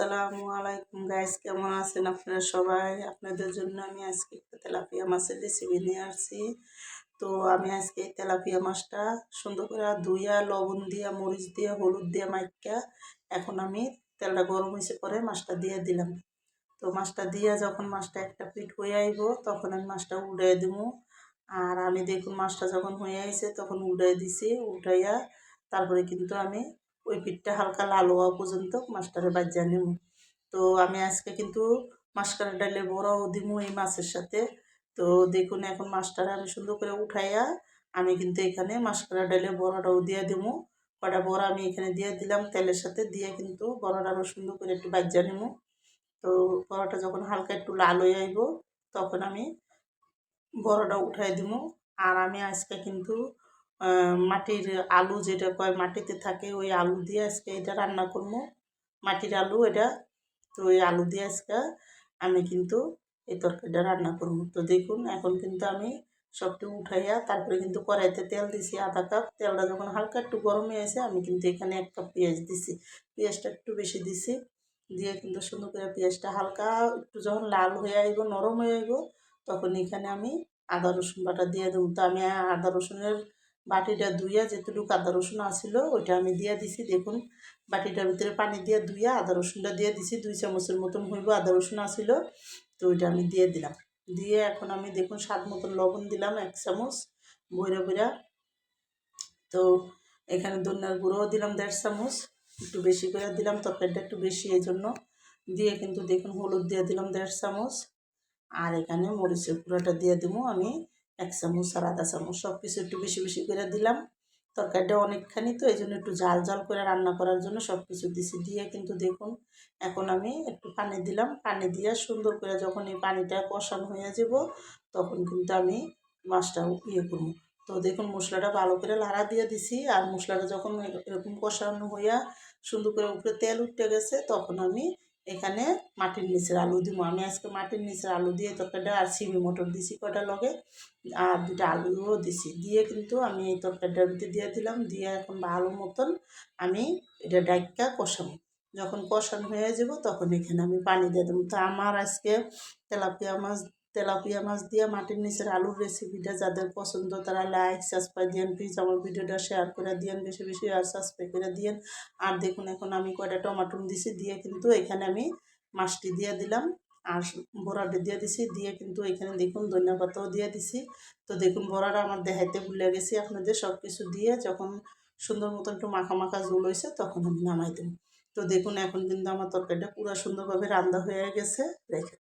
আসসালামু আলাইকুম গাইস কেমন আছেন আপনারা সবাই? আপনাদের জন্য আমি আজকে তেলাপিয়া মাছের রেসিপি নিয়ে আসছি। তো আমি আজকে তেলাপিয়া মাছটা সুন্দর করে ধুইয়া, লবণ দিয়া, মরিচ দিয়া, হলুদ দিয়া মাইকা এখন আমি তেলটা গরম হয়েছে পরে মাছটা দিয়ে দিলাম। তো মাছটা দিয়া যখন মাছটা একটা পিঠ হয়ে আইব, তখন আমি মাছটা উড়াই দিব আর আমি দেখুন মাছটা যখন হয়ে আইছে, তখন উড়াই দিছি উঠাইয়া তারপরে কিন্তু আমি ওই পিঠটা হালকা লাল হওয়া পর্যন্ত মাছটারে বাজ্যা নেব তো আমি আজকে কিন্তু মাছকারা ডালে বড়াও দিমু এই মাছের সাথে। তো দেখুন এখন মাছটারে আমি সুন্দর করে উঠাইয়া আমি কিন্তু এখানে মাছকারা ডালে বড়াটাও দিয়ে দেবো কটা বড়া আমি এখানে দিয়ে দিলাম তেলের সাথে দিয়ে কিন্তু বড়াটা আরও সুন্দর করে একটু বাজ্যা নেব তো বড়াটা যখন হালকা একটু লাল হয়ে আইব, তখন আমি বড়াটা উঠাই দিব আর আমি আজকে কিন্তু মাটির আলু যেটা কয় মাটিতে থাকে, ওই আলু দিয়ে আজকে এটা রান্না করব। মাটির আলু এটা, তো ওই আলু দিয়ে আজকে আমি কিন্তু এই তরকারিটা রান্না করব। তো দেখুন, এখন কিন্তু আমি সবটি উঠাইয়া তারপরে কিন্তু কড়াইতে তেল দিছি আধা কাপ। তেলটা যখন হালকা একটু গরম হয়ে আসে, আমি কিন্তু এখানে এক কাপ পেঁয়াজ দিছি। পেঁয়াজটা একটু বেশি দিছি, দিয়ে কিন্তু সুন্দর করে পেঁয়াজটা হালকা একটু যখন লাল হয়ে আইব, নরম হয়ে আইব, তখন এখানে আমি আদা রসুন বাটা দিয়ে দেবো। তো আমি আদা রসুনের বাটিটা ধুইয়া যেটুকু আদা রসুন আসিল ওইটা আমি দিয়ে দিছি, দেখুন। বাটিটার ভিতরে পানি দিয়ে ধুইয়া আদা রসুনটা দিয়ে দিছি, দুই চামচের মতন হইব আদা রসুন আসিল তো ওইটা আমি দিয়ে দিলাম। দিয়ে এখন আমি দেখুন স্বাদ মতন লবণ দিলাম এক চামচ, বইরা বইরা। তো এখানে দন্যার গুঁড়োও দিলাম দেড় চামচ, একটু বেশি করে দিলাম, তরকারিটা একটু বেশি এই জন্য দিয়ে কিন্তু দেখুন হলুদ দিয়ে দিলাম দেড় চামচ, আর এখানে মরিচের গুঁড়োটা দিয়ে দেবো আমি। এক চামচ আর আধা চামচ সব কিছু একটু বেশি বেশি করে দিলাম। তরকারিটা অনেকখানি তো এই জন্য একটু জাল জাল করে রান্না করার জন্য সব কিছু দিছি। দিয়ে কিন্তু দেখুন, এখন আমি একটু পানি দিলাম। পানি দিয়ে সুন্দর করে যখন এই পানিটা কষানো হয়ে যাব, তখন কিন্তু আমি মাছটা ইয়ে করব। তো দেখুন, মশলাটা ভালো করে লাড়া দিয়ে দিছি। আর মশলাটা যখন এরকম কষানো হইয়া সুন্দর করে উপরে তেল উঠতে গেছে, তখন আমি এখানে মাটির নিচের আলু দিব। আমি আজকে মাটির নিচের আলু দিয়ে তরকারিটা আর সিমি, মটর দিছি কটা লগে, আর দুটা আলুও দিছি। দিয়ে কিন্তু আমি এই তরকারিটার ভিতরে দিয়ে দিলাম। দিয়ে এখন ভালো মতন আমি এটা ডাইকা কষাবো। যখন কষানো হয়ে যাব তখন এখানে আমি পানি দিয়ে দেবো। তো আমার আজকে তেলাপিয়া মাছ তেলাপিয়া মাছ দিয়ে মাটির নিচের আলুর রেসিপিটা যাদের পছন্দ, তারা লাইক সাবস্ক্রাইব দিয়েন। প্লিজ আমার ভিডিওটা শেয়ার করে দিয়েন, বেশি বেশি আর সাবস্ক্রাইব করে দিয়েন। আর দেখুন, এখন আমি কয়টা টমাটো দিছি, দিয়ে কিন্তু এখানে আমি মাছটি দিয়ে দিলাম। আর বড়াটা দিয়ে দিছি, দিয়ে কিন্তু এখানে দেখুন ধনিয়া পাতাও দিয়ে দিছি। তো দেখুন, বড়াটা আমার দেখাইতে ভুলে গেছি। আপনাদের সব কিছু দিয়ে যখন সুন্দর মতন একটু মাখা মাখা ঝোল হয়েছে তখন আমি নামাই দেব। তো দেখুন, এখন কিন্তু আমার তরকারিটা পুরো সুন্দরভাবে রান্না হয়ে গেছে। রেখে